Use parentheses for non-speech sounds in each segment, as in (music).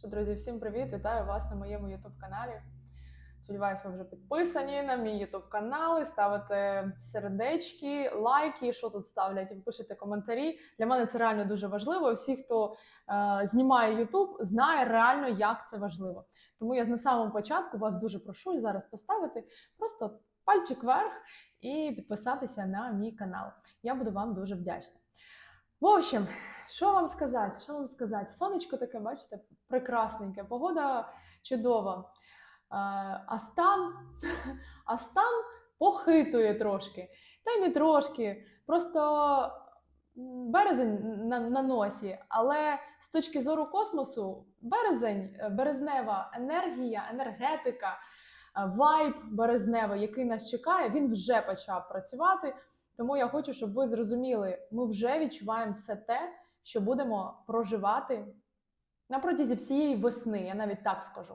Що, друзі, всім привіт! Вітаю вас на моєму youtube каналі. Сподіваюсь, ви вже підписані на мій youtube канал, і ставите сердечки, лайки, що тут ставлять, і пишете коментарі. Для мене це реально дуже важливо. Всі, хто е, знімає YouTube, знає реально, як це важливо. Тому я на самому початку вас дуже прошу зараз поставити просто пальчик вверх і підписатися на мій канал. Я буду вам дуже вдячна. В общем, що вам сказати? Що вам сказати? Сонечко таке, бачите, прекрасненьке, погода чудова. А, а стан, (laughs) а стан похитує трошки. Та й не трошки. Просто березень на, на носі. Але з точки зору космосу, березень, е, березнева енергія, енергетика, е, вайб березневий, який нас чекає, він вже почав працювати. Тому я хочу, щоб ви зрозуміли, ми вже відчуваємо все те, що будемо проживати на протязі всієї весни, я навіть так скажу.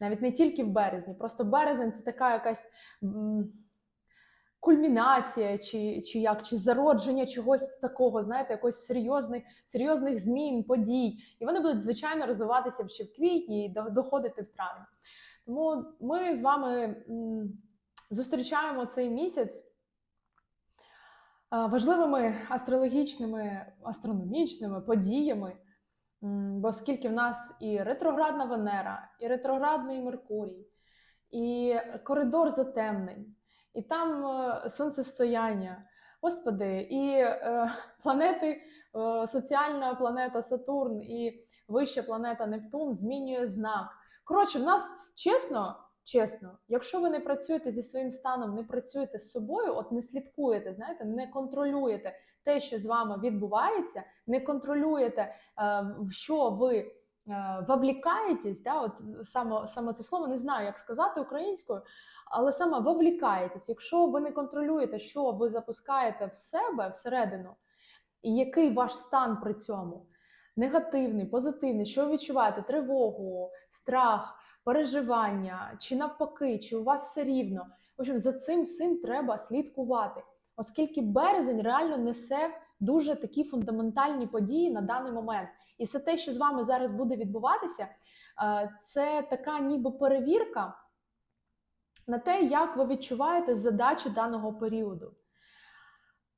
Навіть не тільки в березні. Просто березень це така якась кульмінація, чи, чи як, чи зародження чогось такого, знаєте, якось серйозних, серйозних змін, подій. І вони будуть, звичайно, розвиватися ще в квітні і доходити в травні. Тому ми з вами зустрічаємо цей місяць важливими астрологічними, астрономічними подіями. Бо оскільки в нас і ретроградна Венера, і ретроградний Меркурій, і коридор затемнень, і там е, сонцестояння, господи, і е, планети, е, соціальна планета Сатурн і вища планета Нептун змінює знак. Коротше, в нас чесно, чесно, якщо ви не працюєте зі своїм станом, не працюєте з собою, от не слідкуєте, знаєте, не контролюєте те, що з вами відбувається, не контролюєте, е, в що ви е, вовлікаєтесь, да, от саме, саме це слово не знаю, як сказати українською, але саме вовлікаєтесь. Якщо ви не контролюєте, що ви запускаєте в себе всередину, і який ваш стан при цьому негативний, позитивний, що ви відчуваєте тривогу, страх, переживання, чи навпаки, чи у вас все рівно. В общем, за цим всім треба слідкувати, оскільки березень реально несе дуже такі фундаментальні події на даний момент. І все те, що з вами зараз буде відбуватися, е, це така ніби перевірка на те, як ви відчуваєте задачу даного періоду.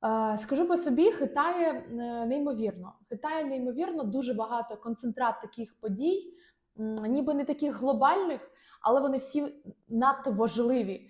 Е, Скажу по собі, хитає е, неймовірно. Хитає неймовірно дуже багато концентрат таких подій, ніби не таких глобальних, але вони всі надто важливі.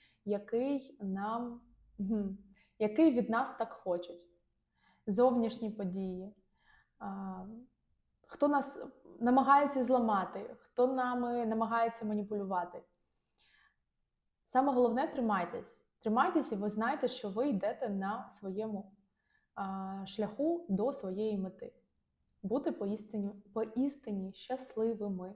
який нам який від нас так хочуть. Зовнішні події. Хто нас намагається зламати, хто нами намагається маніпулювати. Саме головне тримайтесь. Тримайтесь, і ви знаєте, що ви йдете на своєму шляху до своєї мети. Бути поістині, поістині щасливими.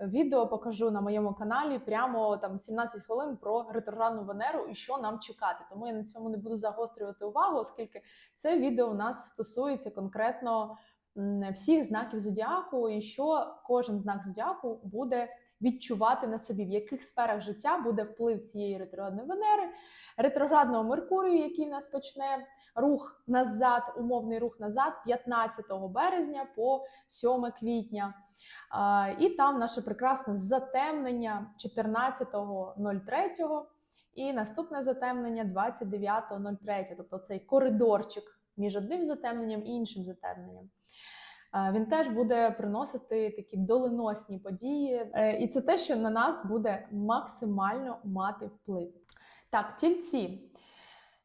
відео покажу на моєму каналі прямо там 17 хвилин про ретроградну Венеру і що нам чекати. Тому я на цьому не буду загострювати увагу, оскільки це відео у нас стосується конкретно всіх знаків зодіаку, і що кожен знак зодіаку буде відчувати на собі, в яких сферах життя буде вплив цієї ретроградної Венери, ретроградного Меркурію, який в нас почне рух назад, умовний рух назад 15 березня по 7 квітня. І там наше прекрасне затемнення 14.03 і наступне затемнення 29.03, тобто цей коридорчик між одним затемненням і іншим затемненням. Він теж буде приносити такі доленосні події, Е, і це те, що на нас буде максимально мати вплив. Так, тільці.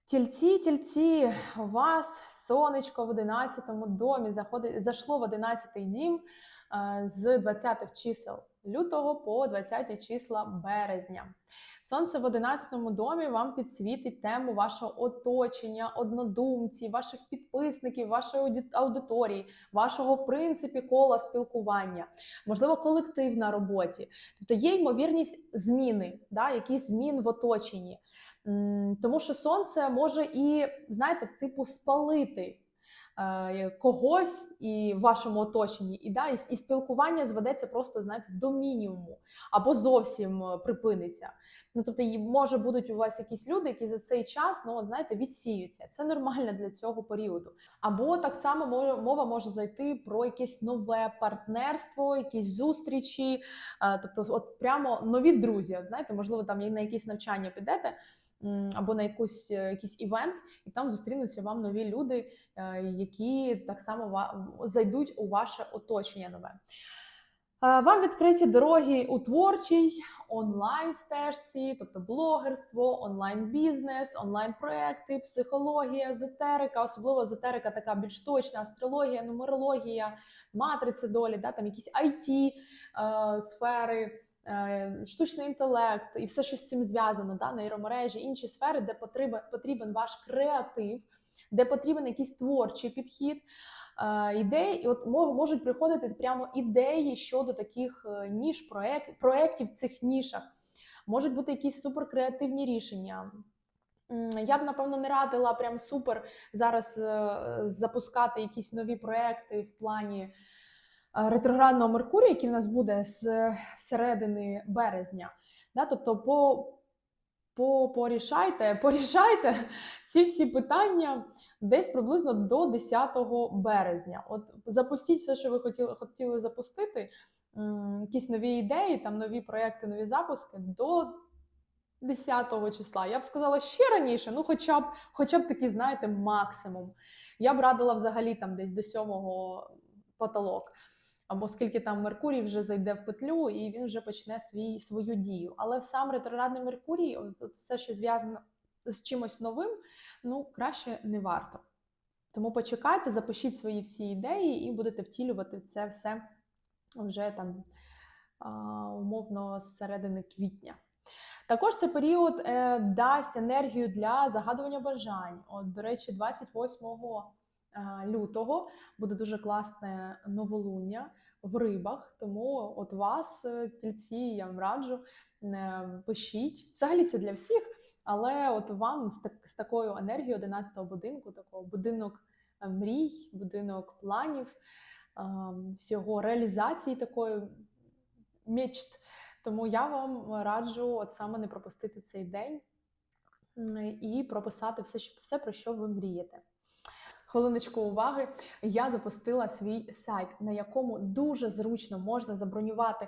Тільці, тільці, у вас сонечко в 11 домі заходить, зайшло в 11 дім е, з 20-х чисел лютого по 20 числа березня. Сонце в 11 домі вам підсвітить тему вашого оточення, однодумців, ваших підписників, вашої аудиторії, вашого, в принципі, кола спілкування, можливо, колектив на роботі. Тобто є ймовірність зміни, да, якісь змін в оточенні. Тому що сонце може і, знаєте, типу, спалити когось і в вашому оточенні, і, да, і, і спілкування зведеться просто, знаєте, до мінімуму або зовсім е, припиниться. Ну, тобто, може будуть у вас якісь люди, які за цей час, ну, от, знаєте, відсіються. Це нормально для цього періоду. Або так само мова може зайти про якесь нове партнерство, якісь зустрічі, е, тобто, от прямо нові друзі. От, знаєте, можливо, там на якісь навчання підете. Або на якусь е, якийсь івент, і там зустрінуться вам нові люди, е, які так само зайдуть у ваше оточення нове. Е, Вам відкриті дороги у творчій онлайн стежці, тобто блогерство, онлайн бізнес, онлайн проекти, психологія, езотерика, особливо езотерика така більш точна, астрологія, нумерологія, матриця долі, да, там якісь IT е, сфери. Е, Штучний інтелект і все, що з цим зв'язано, да, нейромережі, інші сфери, де потрібен, ваш креатив, де потрібен якийсь творчий підхід, е, ідеї, і от можуть приходити прямо ідеї щодо таких е, ніж проєк, проєктів в цих нішах. Можуть бути якісь суперкреативні рішення. Я б напевно не радила прям супер зараз запускати якісь нові проекти в плані ретроградного Меркурія, який в нас буде з середини березня. Да? Тобто, по, по, порішайте, (laughs) порішайте ці всі питання десь приблизно до 10 березня. От запустіть все, що ви хотіли, хотіли запустити, якісь нові ідеї, там нові проекти, нові запуски до 10 числа. Я б сказала ще раніше, ну хоча б, хоча б такий, знаєте, максимум. Я б радила взагалі там десь до 7 потолок. Або скільки там Меркурій вже зайде в петлю, і він вже почне свій, свою дію. Але сам ретроградний Меркурій, от, все, що зв'язано з чимось новим, ну краще не варто. Тому почекайте, запишіть свої всі ідеї і будете втілювати це все вже там умовно з середини квітня. Також цей період е, дасть енергію для загадування бажань. От, до речі, 28 е, лютого буде дуже класне новолуння в рибах. Тому от вас, е, тільці, я вам раджу, е, пишіть. Взагалі це для всіх, але от вам з, так, з такою енергією 11-го будинку, такого будинок е, мрій, будинок планів, е, всього реалізації такої мечт. Тому я вам раджу от саме не пропустити цей день і прописати все, все, про що ви мрієте. Хвилиночку уваги. Я запустила свій сайт, на якому дуже зручно можна забронювати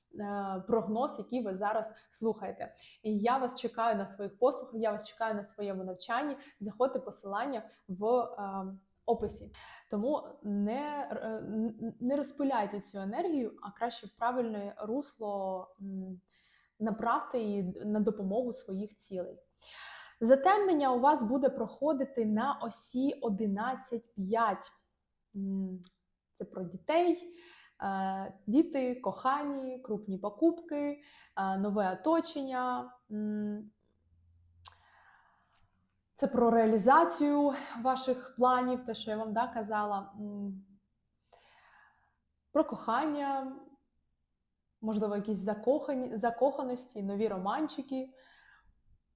прогноз, який ви зараз слухаєте. І я вас чекаю на своїх послугах, я вас чекаю на своєму навчанні. Заходьте посилання в е, описі. Тому не, е, не розпиляйте цю енергію, а краще правильне русло направте її на допомогу своїх цілей. Затемнення у вас буде проходити на осі 11.5. Це про дітей. Е, Діти, кохані, крупні покупки, е, нове оточення. Це про реалізацію ваших планів, те, що я вам да, казала. Про кохання, можливо, якісь закохані, закоханості, нові романчики.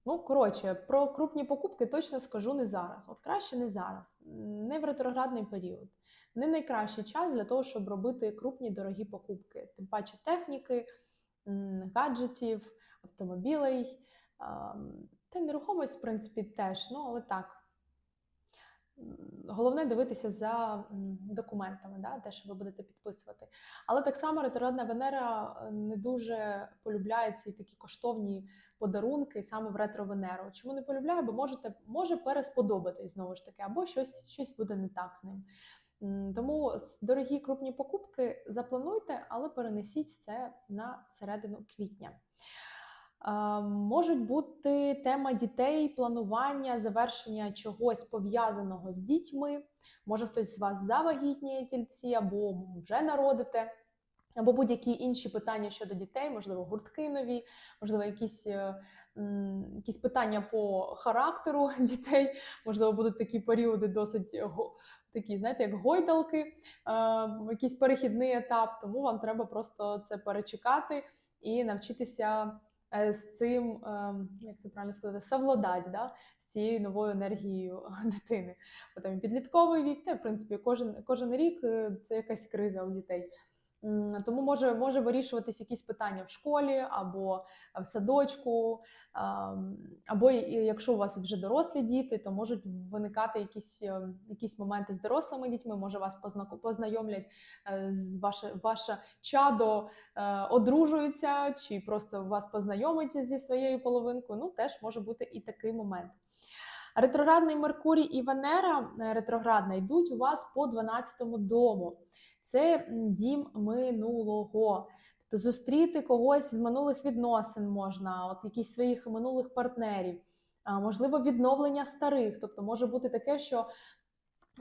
Ну, коротше, про крупні покупки точно скажу не зараз. От краще не зараз, не в ретроградний період. Не найкращий час для того, щоб робити крупні дорогі покупки. Тим паче техніки, гаджетів, автомобілей. Та нерухомість, в принципі, теж, ну, але так. Головне дивитися за документами, да, те, що ви будете підписувати. Але так само ретроградна Венера е, не дуже полюбляє ці такі коштовні подарунки саме в ретро-Венеру. Чому не полюбляє? Бо можете, може пересподобатись знову ж таки, або щось, щось буде не так з ним. Тому дорогі крупні покупки заплануйте, але перенесіть це на середину квітня. Можуть бути тема дітей, планування, завершення чогось пов'язаного з дітьми. Може хтось з вас завагітніє тільці, або вже народите, або будь-які інші питання щодо дітей, можливо, гуртки нові, можливо, якісь, е, якісь питання по характеру (laughs) дітей. Можливо, будуть такі періоди досить такі, знаєте, як гойдалки, е, якийсь перехідний етап. Тому вам треба просто це перечекати і навчитися е, з цим, е, як це правильно сказати, совладати, да? з цією новою енергією (laughs) дитини. Потім підлітковий вік, та в принципі кожен, кожен рік е, це якась криза у дітей. Тому може, може вирішуватись якісь питання в школі або в садочку, або якщо у вас вже дорослі діти, то можуть виникати якісь, е, якісь моменти з дорослими дітьми. Може вас познайомлять е, з ваше, ваше чадо е, одружується, чи просто вас познайомить зі своєю половинкою. Ну, теж може бути і такий момент. Ретроградний Меркурій і Венера е, ретроградна йдуть у вас по 12-му дому. Це дім минулого. Тобто зустріти когось з минулих відносин можна, от якісь своїх минулих партнерів, можливо, відновлення старих. Тобто може бути таке, що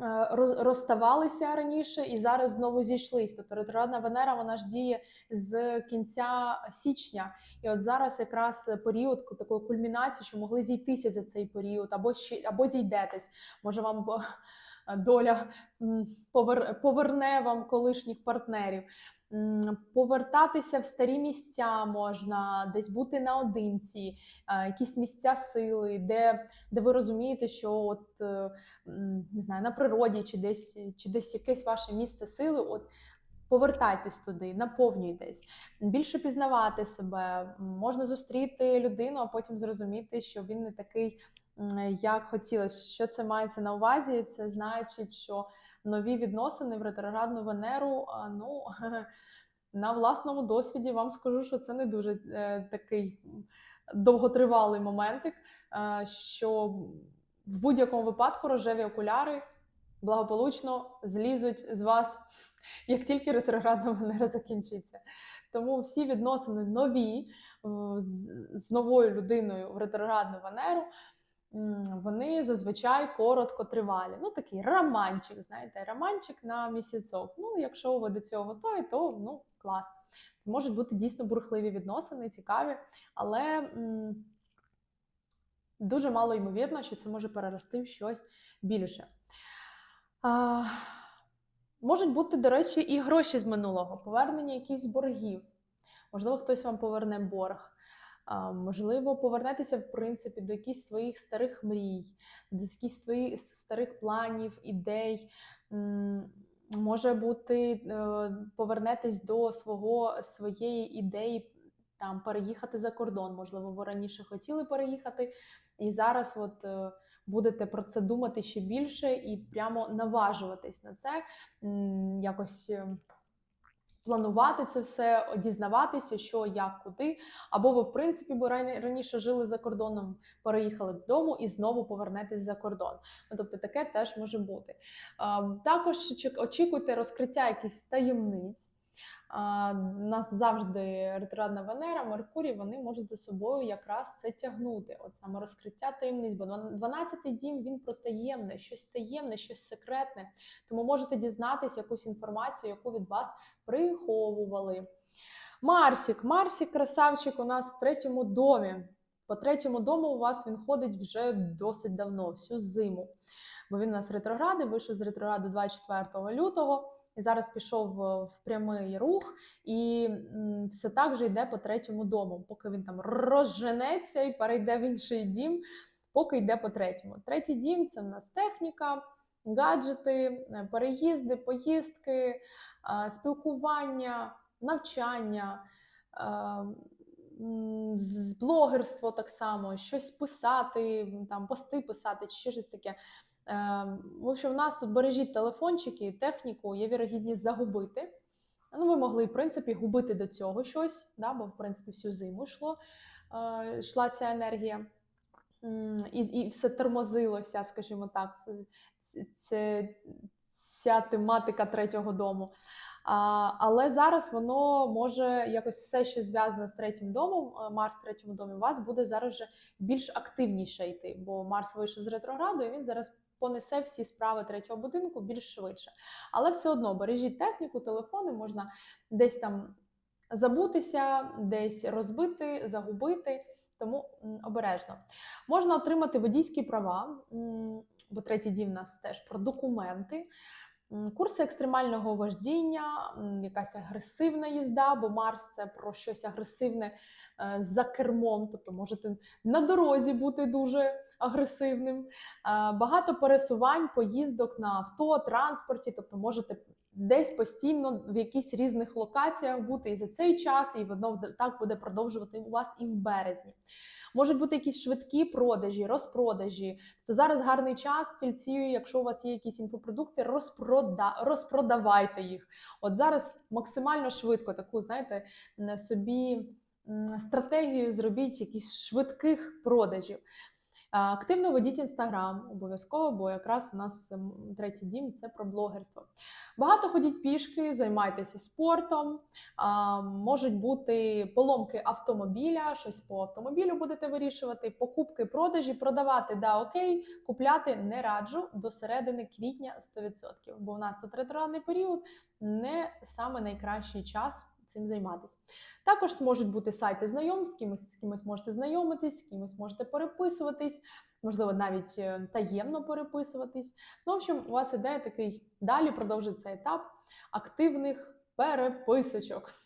е, розставалися раніше і зараз знову зійшлись. Тобто ретроградна Венера вона ж діє з кінця січня. І от зараз якраз період такої кульмінації, що могли зійтися за цей період, або ще або зійдетесь. Може, вам доля поверне вам колишніх партнерів. Повертатися в старі місця можна, десь бути наодинці, е, якісь місця сили, де, де ви розумієте, що от е, не знаю, на природі чи десь, чи десь якесь ваше місце сили. От повертайтесь туди, наповнюйтесь, більше пізнавати себе. Можна зустріти людину, а потім зрозуміти, що він не такий, як хотілося. Що це мається на увазі? Це значить, що нові відносини в ретроградну Венеру. Ну (laughs) на власному досвіді вам скажу, що це не дуже е, такий довготривалий моментик, е, що в будь-якому випадку рожеві окуляри благополучно злізуть з вас, (laughs) як тільки ретроградна Венера закінчиться. Тому всі відносини нові з новою людиною в ретроградну Венеру. Вони зазвичай короткотривалі. Ну, такий романчик, знаєте, романчик на місяцок. Ну, якщо ви до цього готові, то ну, клас. Це можуть бути дійсно бурхливі відносини, цікаві, але м, дуже мало ймовірно, що це може перерости в щось більше. А, можуть бути, до речі, і гроші з минулого, повернення якихось боргів. Можливо, хтось вам поверне борг. Можливо, повернетеся, в принципі, до якихось своїх старих мрій, до якихось своїх старих планів, ідей. Може бути, е, повернетесь до свого своєї ідеї там переїхати за кордон. Можливо, ви раніше хотіли переїхати, і зараз от е, будете про це думати ще більше і прямо наважуватись на це, якось е, планувати це все, дізнаватися, що, як, куди. Або ви, в принципі, бо рані- раніше жили за кордоном, переїхали додому і знову повернетесь за кордон. Ну, тобто таке теж може бути. Ем, Також очікуйте розкриття якихось таємниць. Нас завжди ретроградна Венера, Меркурій, вони можуть за собою якраз це тягнути. От саме розкриття таємниць. Бо 12-й дім він про таємне, щось таємне, щось секретне. Тому можете дізнатись якусь інформацію, яку від вас приховували. Марсік, Марсік, красавчик, у нас в третьому домі. По третьому дому у вас він ходить вже досить давно, всю зиму. Бо він у нас ретрогради, вийшов з ретрограду 24 лютого і зараз пішов в, в прямий рух, і все так же йде по третьому дому, поки він там розженеться і перейде в інший дім, поки йде по третьому. Третій дім це в нас техніка, гаджети, е, переїзди, поїздки, е, спілкування, навчання. е, Блогерство так само, щось писати, там пости писати, чи щось таке. Е, В общем, в нас тут бережіть телефончики, техніку, є вірогідність загубити. Ну, ви могли, в принципі, губити до цього щось, да, бо, в принципі, всю зиму йшло, е, йшла ця енергія. І, і все тормозилося, скажімо так. Це ця тематика третього дому. А, але зараз воно може якось все, що зв'язане з третім домом, е, Марс в третьому домі, у вас буде зараз вже більш активніше йти, бо Марс вийшов з ретрограду, і він зараз понесе всі справи третього будинку більш швидше. Але все одно бережіть техніку, телефони, можна десь там забутися, десь розбити, загубити. Тому обережно можна отримати водійські права, бо третій дім у нас теж про документи. Курси екстремального вождіння, якась агресивна їзда, бо Марс це про щось агресивне е, за кермом, тобто можете на дорозі бути дуже агресивним. Е, Багато пересувань, поїздок на авто, транспорті, тобто можете десь постійно в якихось різних локаціях бути і за цей час, і воно так буде продовжувати у вас і в березні. Можуть бути якісь швидкі продажі, розпродажі. То зараз гарний час, тільці, якщо у вас є якісь інфопродукти, розпрода... розпродавайте їх. От зараз максимально швидко таку, знаєте, собі стратегію зробіть якісь швидких продажів. Активно ведіть інстаграм обов'язково, бо якраз у нас третій дім це про блогерство. Багато ходіть пішки, займайтеся спортом. Можуть бути поломки автомобіля, щось по автомобілю будете вирішувати, покупки, продажі, продавати, да, окей, купляти не раджу до середини квітня 100%, бо у нас тут ретроградний період не саме найкращий час цим займатися. Також можуть бути сайти знайомств, з кимось, з кимось можете знайомитись, з кимось можете переписуватись, можливо, навіть е, таємно переписуватись. Ну, в общем, у вас іде такий далі продовжується етап активних переписочок.